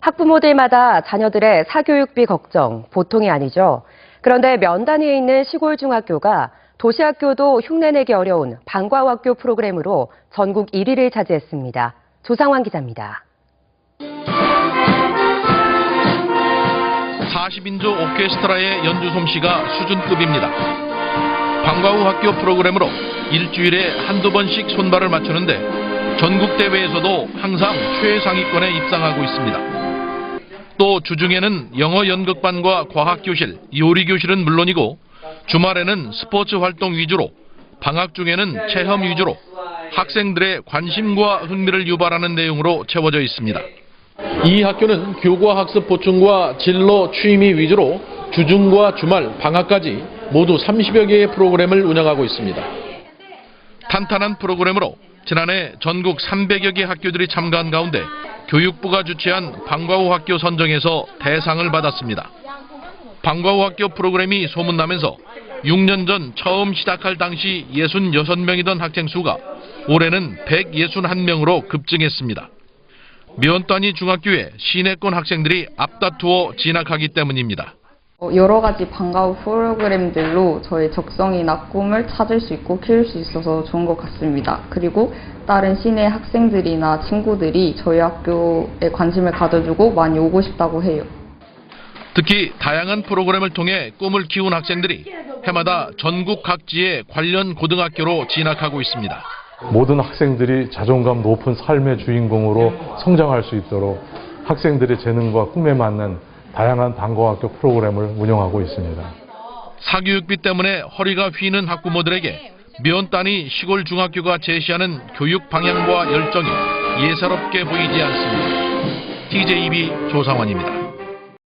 학부모들마다 자녀들의 사교육비 걱정 보통이 아니죠. 그런데 면단위에 있는 시골 중학교가 도시학교도 흉내내기 어려운 방과후학교 프로그램으로 전국 1위를 차지했습니다. 조상환 기자입니다. 40인조 오케스트라의 연주 솜씨가 수준급입니다. 방과 후 학교 프로그램으로 일주일에 한두 번씩 손발을 맞추는데 전국 대회에서도 항상 최상위권에 입상하고 있습니다. 또 주중에는 영어 연극반과 과학교실, 요리교실은 물론이고 주말에는 스포츠 활동 위주로 방학 중에는 체험 위주로 학생들의 관심과 흥미를 유발하는 내용으로 채워져 있습니다. 이 학교는 교과 학습 보충과 진로 취미 위주로 주중과 주말, 방학까지 모두 30여 개의 프로그램을 운영하고 있습니다. 탄탄한 프로그램으로 지난해 전국 300여 개 학교들이 참가한 가운데 교육부가 주최한 방과후 학교 선정에서 대상을 받았습니다. 방과후 학교 프로그램이 소문나면서 6년 전 처음 시작할 당시 66명이던 학생 수가 올해는 161명으로 급증했습니다. 면단위 중학교에 시내권 학생들이 앞다투어 진학하기 때문입니다. 어, 여러 가지 방과후 프로그램들로 저의 적성이나 꿈을 찾을 수 있고 키울 수 있어서 좋은 것 같습니다. 그리고 다른 시내 학생들이나 친구들이 저희 학교에 관심을 가져주고 많이 오고 싶다고 해요. 특히 다양한 프로그램을 통해 꿈을 키운 학생들이 해마다 전국 각지의 관련 고등학교로 진학하고 있습니다. 모든 학생들이 자존감 높은 삶의 주인공으로 성장할 수 있도록 학생들의 재능과 꿈에 맞는 다양한 방과학교 프로그램을 운영하고 있습니다. 사교육비 때문에 허리가 휘는 학부모들에게 면단위 시골 중학교가 제시하는 교육 방향과 열정이 예사롭게 보이지 않습니다. TJB 조상원입니다.